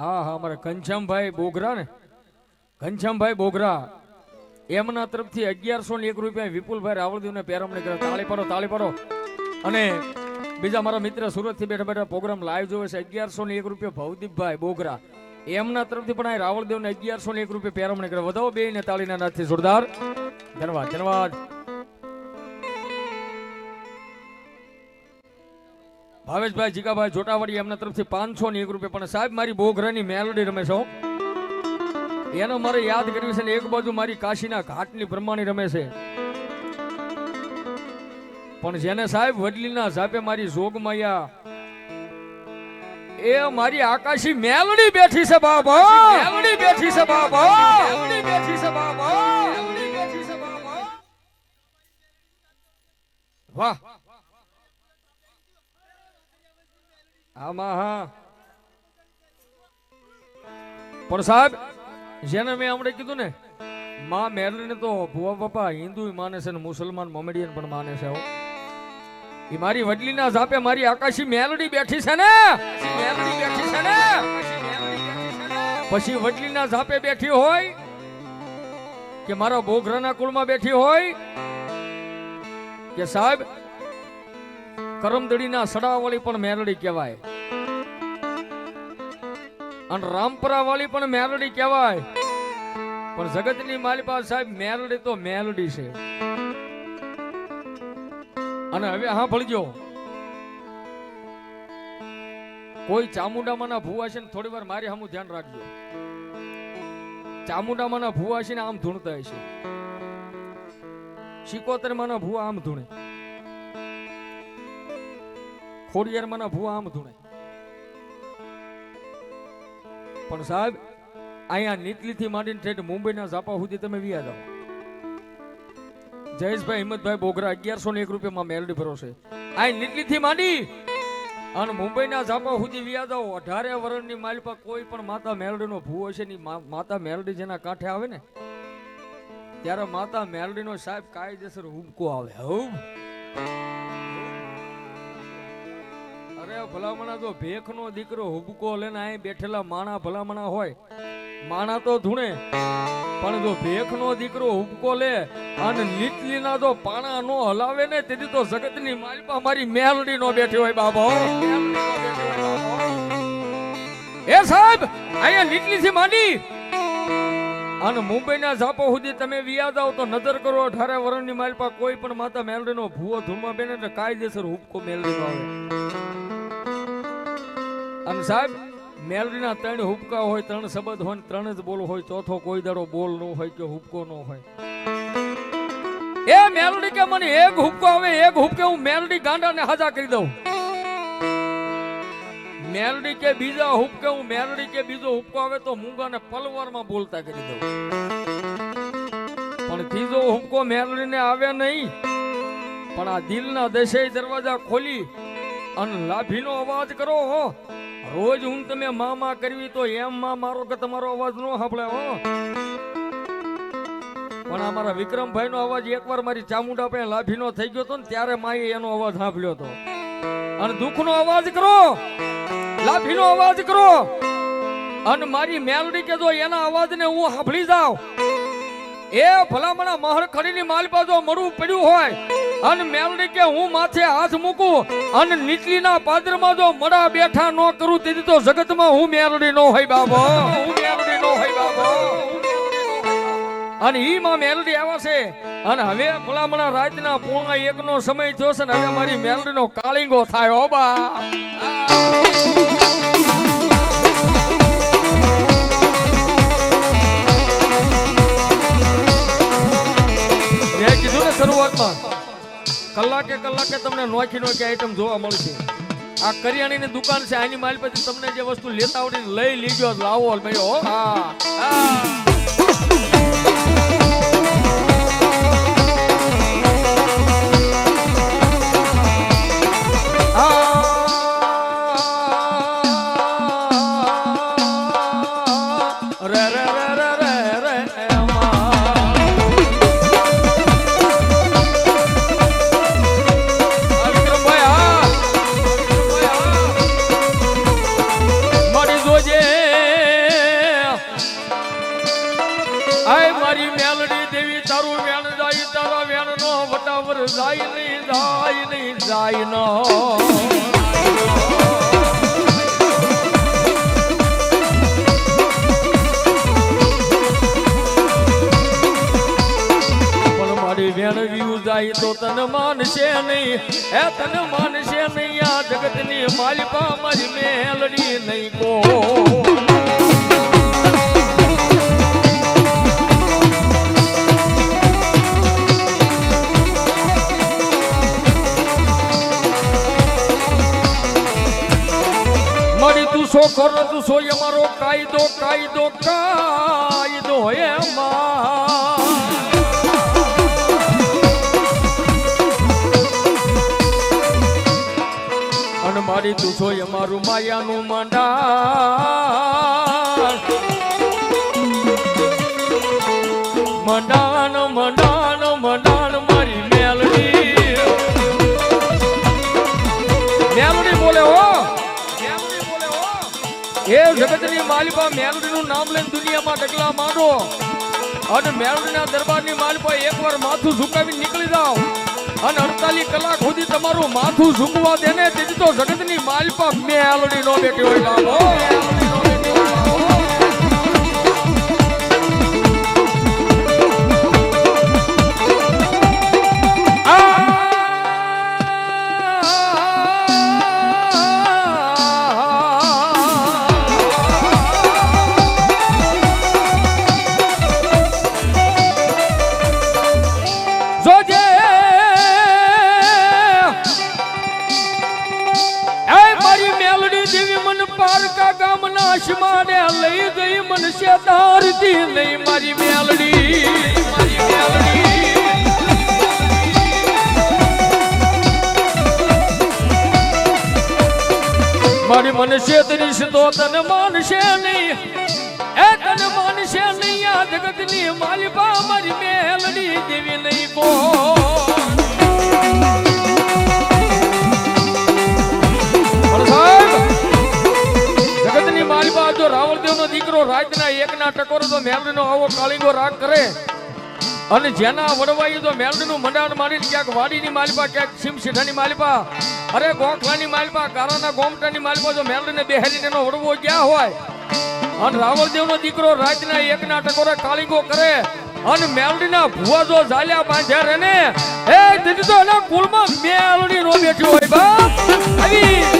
હા હા, અમારા ઘનશ્યામભાઈ બોગરા ને. ઘનશ્યામભાઈ બોગરા. એમના તરફથી અગિયારસો ને એક રૂપિયા વિપુલભાઈ રાવળદેવને પેરમણી કરે તાળી પડો તાળી પડો. અને બીજા મારા મિત્ર સુરતથી બેઠા બેઠા પ્રોગ્રામ લાઈવ જોવે છે. અગિયારસો ને એક રૂપિયા ભવદીપભાઈ બોગરા. એમના તરફથી પણ આ રાવળદેવને અગિયારસો ને એક રૂપિયા પેરમણી કરે વધાવો બે ને તાળીના નાથથી જોરદાર. ધન્યવાદ ધન્યવાદ. ભાવેશભાઈ જીગાભાઈ જોટાવાડી એમના તરફથી પાંચસો ની એક રૂપિયા. પણ સાહેબ મારી બોઘરાની મેલોડી રમે છો એનો મારે યાદ કરવી છે ને એક બાજુ મારી કાશીના ઘાટની બ્રહ્માણી રમે છે. પણ જેને સાહેબ વડલીના ઝાપે મારી જોગમાયા એ મારી આકાશી મેલડી બેઠી છે બાબા. મેલડી બેઠી છે બાબા. મેલડી બેઠી છે બાબા. મેલડી બેઠી છે બાબા. વાહ. આમાં પણ સાહેબ, જેને મેં હમણાં કીધું ને, માં મેરલીને તો ભુવા પપ્પા હિન્દુ માને છે ને મુસલમાન મોમેડિયન પણ માને છે એ મારી વડલીના ઝાપે મારી આકાશી મેલડી બેઠી છે ને. મેલડી બેઠી છે ને. પછી વડલીના ઝાપે બેઠી હોય કે મારા બોઘરાના કુળમાં બેઠી હોય કે સાહેબ કરમદડીના સડાવાળી પણ મેરડી કહેવાય. અને રામપરા વાળી પણ મેરડી કહેવાય. પણ જગતની માલિપા સાહેબ, મેરડી તો મેરડી છે. અને હવે હા ભળજો. કોઈ ચામુંડામાંના ભૂવા છે ને થોડી વાર મારી સામું ધ્યાન રાખજો. ચામુંડામાંના ભૂવા છે ને આમ ધૂણતા હશે સિકોતર માના ભૂવા આમ ધૂણે. ખોડિયારમાંના ભૂવા આમ ધૂણે. પણ સાહેબ, અહીંયા નીતલીથી માંડીને ઠેઠ મુંબઈના ઝાપા સુધી તમે વ્યા જાઓ. જયેશભાઈ હિંમતભાઈ બોગરા અગિયારસો ને એક રૂપિયામાં મેલડી ભરો છે. આ નીતલીથી માંડી અને મુંબઈના ઝાપા સુધી વ્યા જાઓ. અઢારે વર્ષની માલપા કોઈ પણ માતા મેલડીનો ભૂવો છે ની માતા મેલડી જેના કાંઠે આવે ને, ત્યારે માતા મેલડીનો સાહેબ કાયદેસર હુમકો આવે. અરે ભલામણા જો ભેખનો દીકરો હુબકો લઈને અહીં બેઠેલા માણા ભલામણા હોય, માણા તો ધૂણે, પણ જો ભેખનો દીકરો હુબકો લે અને નીચલીના જો પાણા નો હલાવે ને તેથી તો જગતની માલપા મારી મેલડી નો બેઠી હોય બાબો. એ સાહેબ, અહીંયા નીચલી થી માંડી અને મુંબઈના ઝાપો સુધી તમે વિયા જાવ તો નજર કરો, અઢારે વર્ષની માલપા કોઈ પણ માતા મેલડીનો ભૂવો ધૂમવા બેને એટલે કાયદેસર હુબકો મેલડીનો આવે અને સાહેબ, મેલડીના ત્રણ હુબકા હોય, ત્રણ શબ્દ હોય ત્રણ જ બોલ હોય, ચોથો કોઈ દાડો બોલ નો હોય કે હુબકો નો હોય. એ મેલડી કે મને એક હુબકો આવે, એક હુબકે હું મેલડી ગાંડાને હાજા કરી દઉં. મેલડી કે બીજા હુબકે હું મેલડી કે બીજો હુબકો આવે તો મૂંગાને પલવારમાં બોલતા કરી દઉં. પણ ત્રીજો હુબકો મેલડીને આવે નહીં, પણ આ દિલના દશે દરવાજા ખોલી અને લાભીનો અવાજ કરો હો. રોજ હું તમે મામા કરવી તો એમ માં મારો કે તમારો અવાજ નો સાંભળે, હો. પણ અમારા વિક્રમભાઈ નો અવાજ એકવાર મારી ચામુંડા પાસે લાભીનો થઈ ગયો તો ને, ત્યારે માએ એનો અવાજ સાંભળ્યો હતો. અને દુઃખનો અવાજ કરો. લાભીનો અવાજ કરો. અને મારી મેલડી કે જો એના અવાજને હું સાંભળી જાઉં. એ ભલામણા મહર ખડીની માલ પાછો મરવું પડ્યું હોય. અને મેલડી કે હું માથે હાથ મૂકું અને નીચલીના પાદરમાં જો મડા બેઠા ન કરું, તેથી તો જગતમાં હું મેલડી નો હોય બાબો. હું મેલડી નો હોય બાબો. અને ઈ માં મેલડી આવે છે. અને હવે ભલામણા રાતના પૂર્ણ એકનો સમય થયો છે ને હવે મારી મેલડીનો કાળીંગો થાય ઓ બા. શરૂઆતમાં કલાકે કલાકે તમને નોખી નોખી આઈટમ જોવા મળશે આ કરિયાણાની દુકાન છે, આની માલ પછી તમને જે વસ્તુ લેતા આવડી લઈ લીજો, લાવો હો હા હા. તારી મેલડી દેવી તારું વેણ જાય, તારા વેણ નો વટાવર જાય નહીં જાય નહીં, જાય નો. જાય તો તન માનશે નહીં. હે તન માનશે નહીં, આ જગતની માલિકા મારી મેલડી નહીં કો મારી સોય સો કરો તું સો એ મારો કાયદો કાયદો કાયદો એમાં અને મારી તું સોય અમારું મારું માયાનું માંડા મંડાણ માલિપા મેલડીનું નામ લઈને દુનિયામાં ડગલા માંડો અને મેલડીના દરબારની માલિપા એકવાર માથું ઝુકાવી નીકળી જાઓ. અને અડતાલીસ કલાક સુધી તમારું માથું ઝુકવા દે ને તેથી તો જગતની માલિપા મેલડી નો બેઠી હોય પારકા ગામના આસમાને લઈ ગઈ મનસે શેતારથી નહીં મારી મેલડી. મારી મેલડી મારી મન શેતરીશ તો તને માનશે નહીં. એ તન માનશે નહીં આ જગતની બા મારી મેલડી દેવી નહીં કો રાવળદેવનો રાજના એકના ટકોરો તો મેલડીનો આવો કાળીંગો રાગ કરે. અને જેના વડવાઈ તો મેલડીનું મંડાણ મારીને ક્યાંક વાડીની માલિપા, ક્યાંક સિમસીઠાની માલિપા, અરે ગોખલાની માલિપા, કારાના ગોમટાની માલિપા જો મેલડીને બેહેરીને એનો વડવો ગયા હોય? અને રાવળદેવનો દીકરો રાજના એકના ટકોરે કાળીંગો કરે. અને મેલડીના ભુવા જો ઝાલ્યા બાંધ્યા રે ને એ દીદી તો એના કુળમાં મેલડી નો હોય બાપ આવી.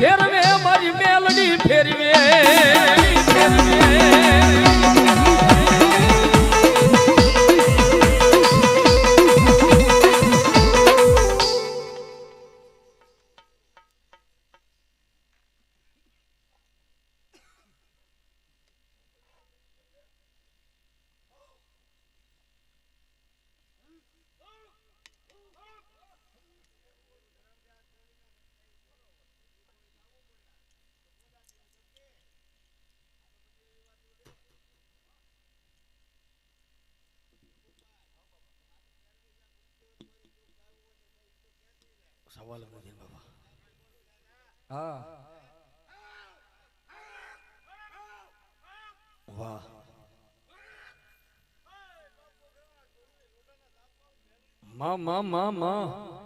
Yeah. સવાલ નથી બાબા હા વાહમાં માં માં માં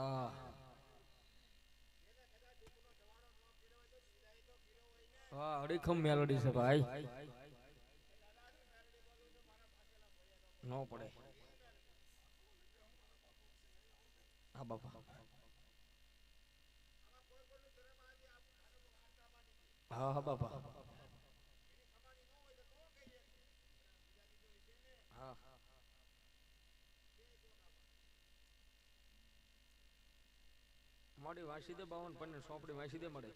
હા. હા અડીખમ મેલોડી છે ભાઈ. નો પડે. હા બાપા. હા હા બાપા. મોડી વાંચી દે બાવન પન્ને સોપડી વાંચી દે મળે.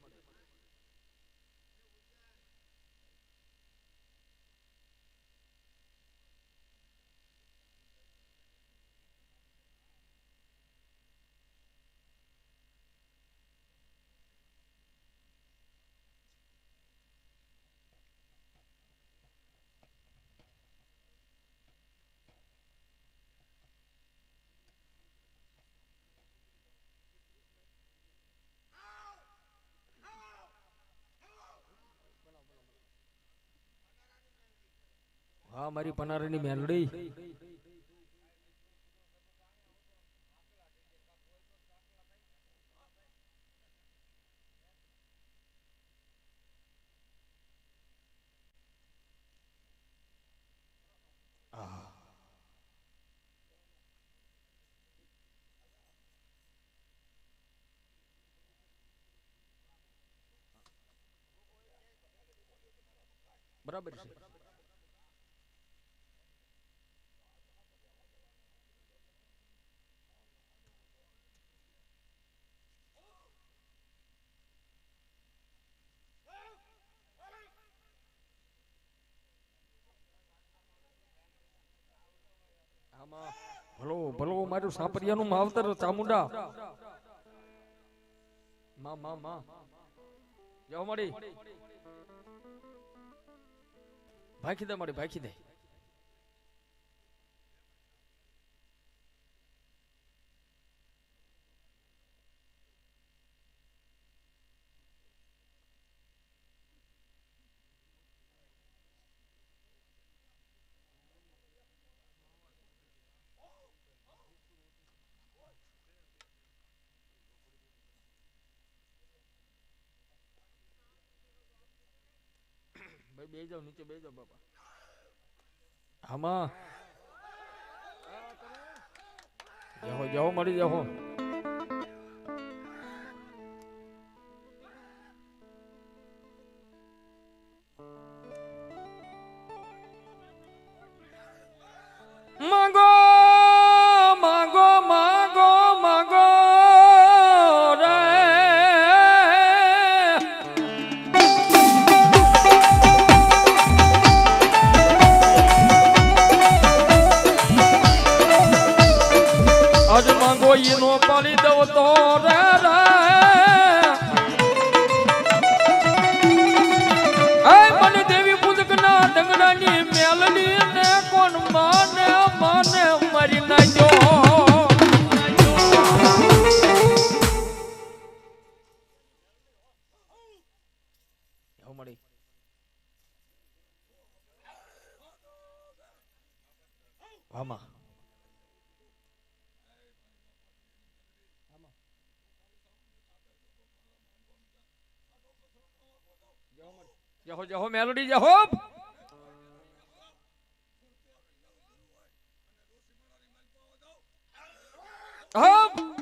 હા મારી પનારની મેલડી. બરાબર છે આમાં ભલો ભલો, મારું સાપરિયાનું માવતર ચામુંડા. માં માં માં. જાઓ મળી ભાખી દે મળી ભાખી દે. બે જાવ નીચે બે જાવ બાપા. આમાં. જાઓ જાઓ મળી જાઓ. આજ માંગો ઈનો પાલી દવ તો રે રે. મને દેવી પૂજક ના ડંગરાની મેલની ને કોણ માને માને મરી નાખ્યો. એવું જહો જહો મેલોડી જહો. હબ